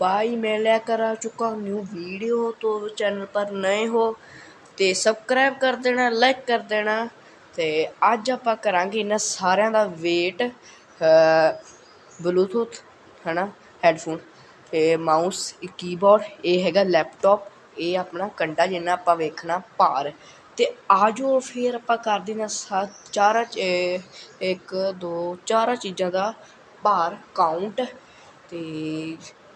By मैं लेकर आ चुका हूँ न्यू वीडियो तो चैनल पर नए हो ਤੇ ਸਬਸਕ੍ਰਾਈਬ ਕਰ ਦੇਣਾ ਲਾਈਕ ਕਰ ਦੇਣਾ ਤੇ ਅੱਜ ਆਪਾਂ ਕਰਾਂਗੇ ਇਹਨਾਂ ਸਾਰਿਆਂ ਦਾ ਵੇਟ ਬਲੂਟੁੱਥ ਹਨਾ ਹੈੱਡਫੋਨ ਤੇ ਮਾਊਸ ਕੀਬੋਰਡ ਇਹ ਹੈਗਾ ਲੈਪਟਾਪ ਇਹ ਆਪਣਾ ਕੰਡਾ ਜਿੰਨਾ ਆਪਾਂ ਵੇਖਣਾ ਭਾਰ ਤੇ ਆਜੋ ਫਿਰ ਆਪਾਂ ਕਰ ਦੇਣਾ ਸਾ ਚਾਰਾਂ ਚ- ਇਹ ਇੱਕ ਦੋ ਚਾਰਾਂ ਚੀਜ਼ਾਂ ਦਾ ਭਾਰ ਕਾਊਂਟ ਤੇ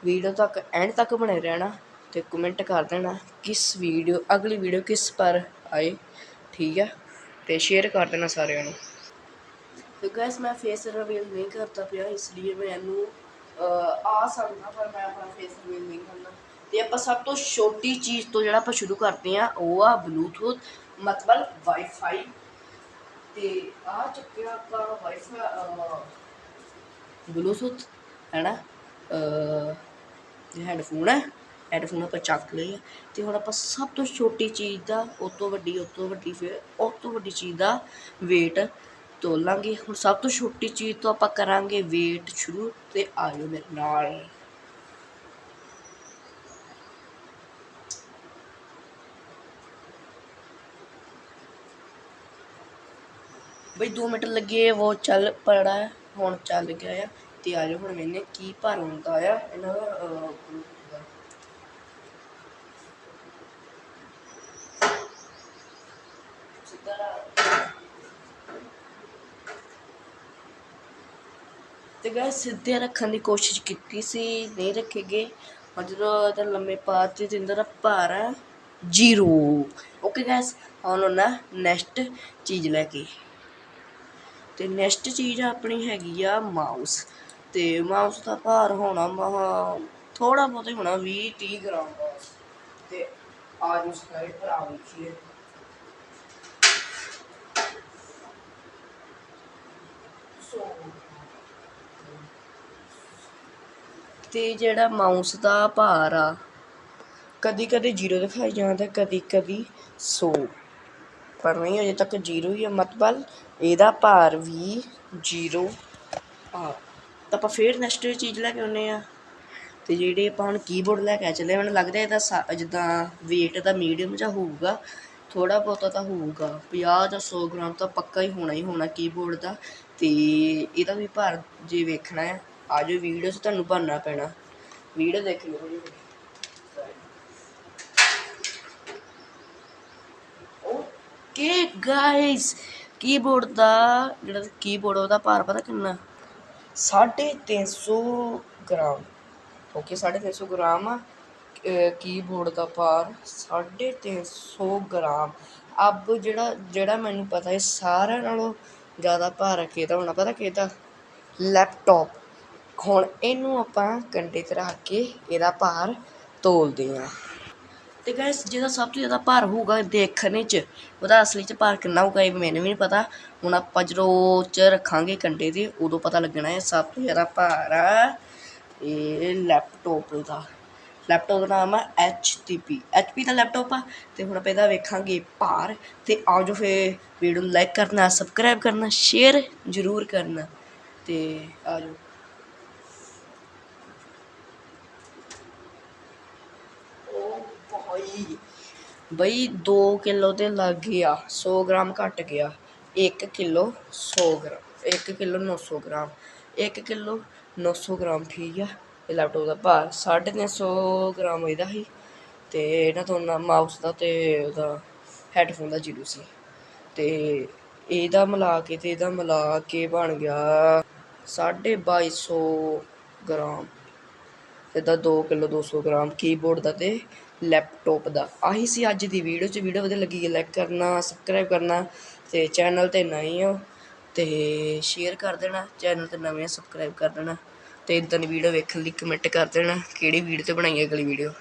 ਵੀਡੀਓ ਤੱਕ ਐਂਡ ਤੱਕ ਬਣੇ ਰਹਿਣਾ ਤੇ ਕਮੈਂਟ ਕਰ ਦੇਣਾ ਕਿਸ ਵੀਡੀਓ ਅਗਲੀ ਵੀਡੀਓ ਕਿਸ ਪਰ ਆਏ ਠੀਕ ਹੈ ਤੇ ਸ਼ੇਅਰ ਕਰ ਦੇਣਾ ਸਾਰਿਆਂ ਨੂੰ। ਤੇ ਗਾਇਸ ਮੈਂ ਫੇਸ ਰਿਵੀਲ ਨਹੀਂ ਕਰਦਾ ਪਿਆ ਇਸ ਲਈ ਮੈਨੂੰ ਅਹ, ਆ ਸਕਦਾ ਪਰ ਮੈਂ ਆਪਣਾ ਫੇਸ ਰਿਵੀਲ ਨਹੀਂ ਕਰਨਾ। ਤੇ ਆਪਾਂ ਸਭ ਤੋਂ ਛੋਟੀ ਚੀਜ਼ ਤੋਂ ਜਿਹੜਾ ਆਪਾਂ ਸ਼ੁਰੂ ਕਰਦੇ ਆ ਉਹ ਆ ਬਲੂਟੂਥ ਮਤਲਬ ਵਾਈਫਾਈ ਤੇ ਆ ਚੱਕਿਆ ਆਪਾਂ ਵਾਈਫਾਈ ਬਲੂਟੁੱਥ ਹੈ ਨਾ ਹੈੱਡਫੋਨ ਹੈ ਹੈੱਡਫੋਨ ਆਪਾਂ ਚੱਕ ਲਏ ਆ। ਤੇ ਹੁਣ ਆਪਾਂ ਸਭ ਤੋਂ ਛੋਟੀ ਚੀਜ਼ ਦਾ ਉਸ ਤੋਂ ਵੱਡੀ ਉਸ ਤੋਂ ਵੱਡੀ ਫਿਰ ਉਸ ਤੋਂ ਵੱਡੀ ਚੀਜ਼ ਦਾ weight ਤੋਲਾਂਗੇ। ਹੁਣ ਸਭ ਤੋਂ ਛੋਟੀ ਚੀਜ਼ ਤੋਂ ਆਪਾਂ ਕਰਾਂਗੇ weight ਸ਼ੁਰੂ ਤੇ ਆਇਓ ਮੇਰੇ ਨਾਲ। ਬਈ 2 ਮਿੰਟ ਲੱਗੇ ਉਹ ਚੱਲ ਪੜਾ ਹੈ, ਹੁਣ ਚੱਲ ਗਿਆ ਆ। ਤੇ ਆ ਜਾਓ, ਹੁਣ ਮੈਨੇ ਕੀ ਭਰ ਹੁੰਦਾ ਆ, ਇਹਨਾਂ ਦਾ ਤੇ ਗਾਇਸ ਸਿੱਧੇ ਰੱਖਣ ਦੀ ਕੋਸ਼ਿਸ਼ ਕੀਤੀ ਸੀ, ਨਹੀਂ ਰੱਖੇਗੇ। ਔਰ ਜਦੋਂ ਇਹਦਾ ਲੰਮੇ ਪਾ ਤੇ ਜਿੰਦਰ ਭਾਰ ਹੈ ਜ਼ੀਰੋ। ਓਕੇ ਗਾਇਸ ਹੁਣ ਉਹਨਾਂ ਨੈਕਸਟ ਚੀਜ਼ ਲੈ ਕੇ। ਤੇ ਨੈਕਸਟ ਚੀਜ਼ ਆਪਣੀ ਹੈਗੀ ਆ ਮਾਊਸ ਤੇ ਮਾਊਸ ਦਾ ਭਾਰ ਹੋਣਾ ਮਹਾ ਥੋੜਾ ਬਹੁਤ ਹੀ ਹੋਣਾ 20 30 ਗ੍ਰਾਮ ਬਸ ਤੇ ਆ ਜੋ ਸਾਈਡ ਪਰ ਵੇਖੀਏ। ਤੇ ਜਿਹੜਾ ਮਾਊਸ ਦਾ ਭਾਰ ਆ ਕਦੀ ਕਦੀ ਜ਼ੀਰੋ ਦਿਖਾਈ ਜਾਂਦਾ ਕਦੀ ਕਦੀ 100 ਪਰ ਨਹੀਂ, ਅਜੇ ਤੱਕ ਜ਼ੀਰੋ ਹੀ ਹੈ ਮਤਲਬ ਇਹਦਾ ਭਾਰ ਵੀ ਜ਼ੀਰੋ ਆ। ਤਾਂ ਆਪਾਂ ਫੇਰ ਨੈਕਸਟ ਚੀਜ਼ ਲੈ ਕੇ ਆਉਨੇ ਆ ਤੇ ਜਿਹੜੇ ਆਪਾਂ ਹੁਣ ਕੀਬੋਰਡ ਲੈ ਕੇ ਚੱਲੇ, ਮੈਨੂੰ ਲੱਗਦਾ ਇਹਦਾ ਸਾ- ਜਿੱਦਾਂ weight ਦਾ ਮੀਡੀਅਮ ਜਿਹਾ ਹੋਊਗਾ ਥੋੜਾ ਬਹੁਤਾ ਤਾਂ ਹੋਊਗਾ 50 ਜਾਂ 100 ਗ੍ਰਾਮ ਤਾਂ ਪੱਕਾ ਹੀ ਹੋਣਾ ਹੀ ਹੋਣਾ ਕੀਬੋਰਡ ਦਾ। ਤੇ ਇਹਦਾ ਵੀ ਭਾਰ ਜੇ ਵੇਖਣਾ ਹੈ ਆਜੋ ਵੀਡੀਓ 'ਚ ਤੁਹਾਨੂੰ ਭਰਨਾ ਪੈਣਾ। ਵੀਡੀਓ ਦੇਖ ਲਿਓ ਜੀ ਓਕੇ ਗਾਇਸ ਕੀਬੋਰਡ ਦਾ ਜਿਹੜਾ ਕੀਬੋਰਡ ਉਹਦਾ ਭਾਰ ਪਤਾ ਕਿੰਨਾ? 350 ਗ੍ਰਾਮ। ਓਕੇ 350 ਗ੍ਰਾਮ ਆ। ਕੀਬੋਰਡ ਦਾ ਭਾਰ 350 ਗ੍ਰਾਮ। ਅਬ ਜਿਹੜਾ ਜਿਹੜਾ ਮੈਨੂੰ ਪਤਾ ਹੈ ਸਾਰਿਆਂ ਨਾਲੋਂ ਜ਼ਿਆਦਾ ਭਾਰ ਕਿਹਦਾ ਹੋਣਾ? ਪਤਾ ਕਿਹਦਾ? ਲੈਪਟਾਪ ਹੁਣ ਇਹਨੂੰ ਆਪਾਂ ਕੰਡੇ ਤੇ ਰੱਖ ਕੇ ਇਹਦਾ ਭਾਰ ਤੋਲਦੇ ਹਾਂ। ਤੇ ਗਾਇਸ ਜਿਹਦਾ ਸਭ ਤੋਂ ਜ਼ਿਆਦਾ ਭਾਰ ਹੋਊਗਾ ਦੇਖਣ 'ਚ, ਉਹਦਾ ਅਸਲੀ 'ਚ ਭਾਰ ਕਿੰਨਾ ਹੋਊਗਾ ਇਹ ਮੈਨੂੰ ਵੀ ਨਹੀਂ ਪਤਾ। ਹੁਣ ਆਪਾਂ ਜਦੋਂ 'ਚ ਰੱਖਾਂਗੇ ਕੰਡੇ ਤੇ, ਉਦੋਂ ਪਤਾ ਲੱਗਣਾ ਹੈ ਸਭ ਤੋਂ ਜ਼ਿਆਦਾ ਭਾਰ ਆ ਇਹ ਲੈਪਟਾਪ ਦਾ। ਲੈਪਟਾਪ ਦਾ ਨਾਮ ਆ HP HP ਦਾ ਲੈਪਟਾਪ ਆ। ਤੇ ਹੁਣ ਆਪਾਂ ਇਹਦਾ ਵੇਖਾਂਗੇ ਭਾਰ। ਤੇ ਆਜੋ ਫੇ ਵੀਡੀਓ ਨੂੰ ਲਾਈਕ ਕਰਨਾ ਸਬਸਕ੍ਰਾਈਬ ਕਰਨਾ ਸ਼ੇਅਰ ਜ਼ਰੂਰ ਕਰਨਾ। ਤੇ ਆਜੋ। ਭਾਈ ਬਈ 2 ਕਿਲੋ ਤੇ ਲੱਗ ਗਿਆ 100 ਗ੍ਰਾਮ ਘਟ ਗਿਆ। 1 kilo 100 gram 1 kilo 900 gram 1 kilo 900 gram ਠੀਕ ਆ। ਇਹ ਲੈਪਟਾਪ ਦਾ ਭਾਰ 350 ਗ੍ਰਾਮ ਇਹਦਾ ਸੀ ਤੇ ਇਹਨਾਂ ਤੋਂ ਮਾਊਸ ਦਾ ਤੇ ਉਹਦਾ ਹੈੱਡਫੋਨ ਦਾ ਜ਼ੀਰੋ ਸੀ। ਤੇ ਇਹਦਾ ਮਿਲਾ ਕੇ ਤੇ ਇਹਦਾ ਮਿਲਾ ਕੇ ਬਣ ਗਿਆ 2250 ਗ੍ਰਾਮ। ਇਹਦਾ 2 ਕਿਲੋ 200 ਗ੍ਰਾਮ ਕੀਬੋਰਡ ਦਾ ਅਤੇ ਲੈਪਟੋਪ ਦਾ। ਆਹੀ ਸੀ ਅੱਜ ਦੀ ਵੀਡੀਓ ਚ। ਵੀਡੀਓ ਵਧੀਆ ਲੱਗੀ ਲਾਈਕ ਕਰਨਾ ਸਬਸਕ੍ਰਾਈਬ ਕਰਨਾ ਅਤੇ ਚੈਨਲ ਤੇ ਨਵੇਂ ਹੋ ਅਤੇ ਸ਼ੇਅਰ ਕਰ ਦੇਣਾ। ਚੈਨਲ ਤੇ ਨਵੇਂ ਸਬਸਕ੍ਰਾਈਬ ਕਰ ਦੇਣਾ ਅਤੇ ਇਦਾਂ ਦੀ ਵੀਡੀਓ ਵੇਖਣ ਲਈ ਕਮੈਂਟ ਕਰ ਦੇਣਾ ਕਿਹੜੀ ਵੀਡੀਓ ਤੇ ਬਣਾਈ ਹੈ ਅਗਲੀ ਵੀਡੀਓ